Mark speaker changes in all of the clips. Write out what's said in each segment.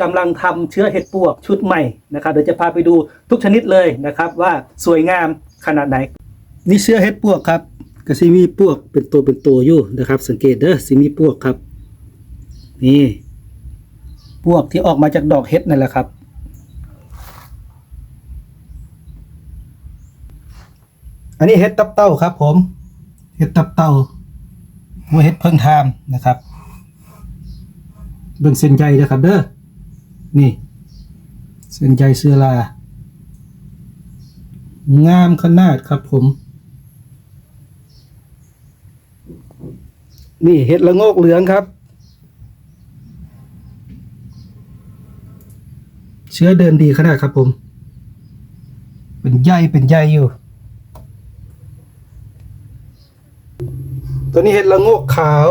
Speaker 1: กำลังทำเชื้อเห็ดปวกชุดใหม่นะครับเดี๋ยวจะพาไปดูทุกชนิดเลยนะครับ ว่าสวยงามขนาดไหน นี่เชื้อเห็ดปวกครับก็สิมีปวกเป็นตัวเป็นตัวอยู่นะครับ สังเกตเด้อสิมีปวกครับ นี่ปวกที่ออกมาจากดอกเห็ดนั่นแหละครับ อันนี้เห็ดตับเต้าครับ ผมเห็ดตับเต้าหัวเห็ดเพิ่งทามนะครับเบิ่งเส้นใยนะครับเด้อ นี่ เส้นใยเสื้อลา งามขนาดครับผม นี่เห็ดละโงกเหลืองครับ เชื้อเดินดีขนาดครับผม เป็นใยเป็นใยอยู่ตัวนี้เห็ดละโงกขาว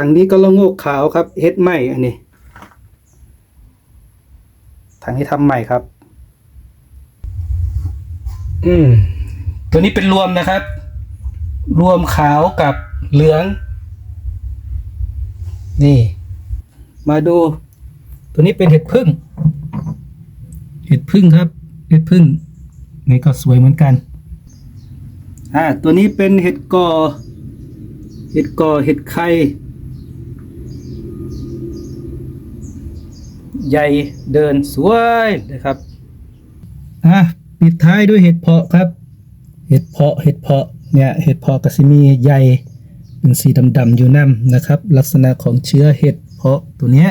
Speaker 1: ทางนี้ก็ละโงกขาวครับเฮ็ดใหม่อันนี้ ทางนี้ทำใหม่ครับ อืมตัวนี้เป็นรวมนะครับ รวมขาวกับเหลือง นี่ มาดู ตัวนี้เป็นเห็ดพึ่ง เห็ดพึ่งครับ เห็ดพึ่งนี่ก็สวยเหมือนกัน อ่า ตัวนี้เป็นเห็ดกอ เห็ดกอ เห็ดไข่ ใหญ่เดินสวยนะครับอะปิดท้ายด้วยเห็ดเพาะครับ เห็ดเพาะเห็ดเพาะเนี่ยเห็ดเพาะกสิมีใหญ่เป็นสีดำๆอยู่น้ำนะครับ ลักษณะของเชื้อเห็ดเพาะตัวเนี้ย